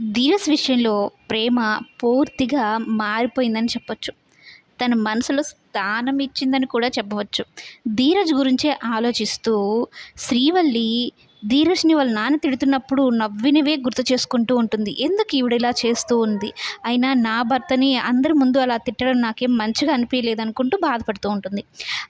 ధీరజ్ విషయంలో ప్రేమ పూర్తిగా మారిపోయిందని చెప్పొచ్చు. తన మనసులో స్థానం ఇచ్చిందని కూడా చెప్పవచ్చు. ధీరజ్ గురించే ఆలోచిస్తూ శ్రీవల్లి ధీరజ్ని వాళ్ళ నాన్న తిడుతున్నప్పుడు నవ్వినవే గుర్తు చేసుకుంటూ ఉంటుంది. ఎందుకు ఈవిడ ఇలా చేస్తూ ఉంది? అయినా నా భర్తని అందరి ముందు అలా తిట్టడం నాకేం మంచిగా అనిపించలేదు అనుకుంటూ బాధపడుతూ ఉంటుంది.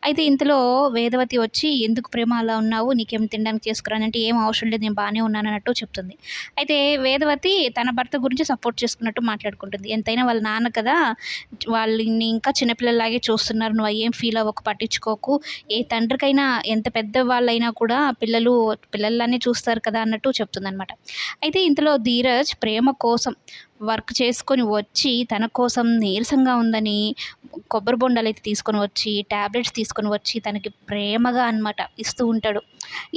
అయితే ఇంతలో వేదవతి వచ్చి ఎందుకు ప్రేమ అలా ఉన్నావు? నీకేం తినడానికి చేసుకురానంటే ఏం అవసరం లేదు నేను బాగానే ఉన్నాను అన్నట్టు చెప్తుంది. అయితే వేదవతి తన భర్త గురించి సపోర్ట్ చేసుకున్నట్టు మాట్లాడుకుంటుంది. ఎంతైనా వాళ్ళ నాన్న కదా వాళ్ళని ఇంకా చిన్నపిల్లలాగే చూస్తున్నారు. నువ్వు ఏం ఫీల్ అవ్వకు పట్టించుకోకు. ఏ తండ్రికైనా ఎంత పెద్ద వాళ్ళైనా కూడా పిల్లలు పిల్లలు పిల్లల్లానే చూస్తారు కదా అన్నట్టు చెప్తుందనమాట అయితే ఇంతలో ధీరజ్ ప్రేమ కోసం వర్క్ చేసుకొని వచ్చి తన కోసం నీరసంగా ఉందని కొబ్బరి బొండాలు అయితే తీసుకొని వచ్చి ట్యాబ్లెట్స్ తీసుకొని వచ్చి తనకి ప్రేమగా అన్నమాట ఇస్తూ ఉంటాడు.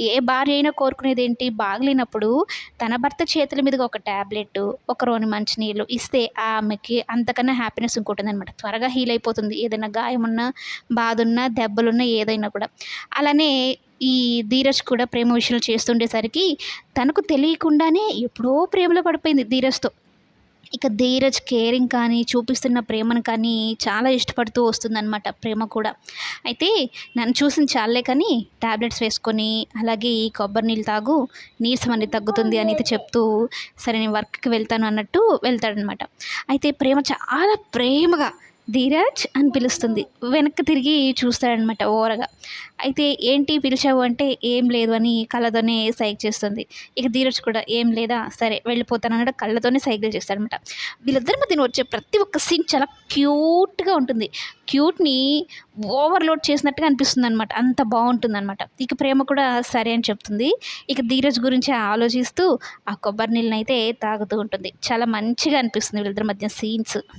ఏ భార్య అయినా కోరుకునేది ఏంటి? బాగలేనప్పుడు తన భర్త చేతుల మీదుగా ఒక ట్యాబ్లెట్ ఒక రోని మంచినీళ్ళు ఇస్తే ఆమెకి అంతకన్నా హ్యాపీనెస్ ఇంకోటి అనమాట త్వరగా హీల్ అయిపోతుంది. ఏదైనా గాయం బాధ ఉన్నా దెబ్బలున్నా ఏదైనా కూడా. అలానే ఈ ధీరజ్ కూడా ప్రేమ విషయాలు చేస్తుండేసరికి తనకు తెలియకుండానే ఎప్పుడో ప్రేమలో పడిపోయింది ధీరజ్తో. ఇక ధీరజ్ కేరింగ్ కానీ చూపిస్తున్న ప్రేమను కానీ చాలా ఇష్టపడుతూ వస్తుందన్నమాట ప్రేమ కూడా. అయితే నన్ను చూసిన చాలే కానీ ట్యాబ్లెట్స్ వేసుకొని అలాగే ఈ కొబ్బరి నీళ్ళు తాగు నీరసం అనేది తగ్గుతుంది అని అయితే చెప్తూ సరే నేను వర్క్కి వెళ్తాను అన్నట్టు వెళ్తాడనమాట అయితే ప్రేమ చాలా ప్రేమగా ధీరజ్ అని పిలుస్తుంది. వెనక్కి తిరిగి చూస్తాడనమాట ఓరగా అయితే ఏంటి పిలిచావు అంటే ఏం లేదు అని కళ్ళతోనే సైక్ చేస్తుంది. ఇక ధీరజ్ కూడా ఏం లేదా సరే వెళ్ళిపోతాను అన్నట్టు కళ్ళతోనే సైకిల్ చేస్తాడనమాట వీళ్ళిద్దరి మధ్యన వచ్చే ప్రతి ఒక్క సీన్ చాలా క్యూట్గా ఉంటుంది. క్యూట్ని ఓవర్లోడ్ చేసినట్టుగా అనిపిస్తుంది అనమాట అంత బాగుంటుంది అనమాట ఇక ప్రేమ కూడా సరే అని చెప్తుంది. ఇక ధీరజ్ గురించి ఆలోచిస్తూ ఆ కొబ్బరి నీళ్ళని అయితే తాగుతూ ఉంటుంది. చాలా మంచిగా అనిపిస్తుంది వీళ్ళిద్దరి మధ్య సీన్స్.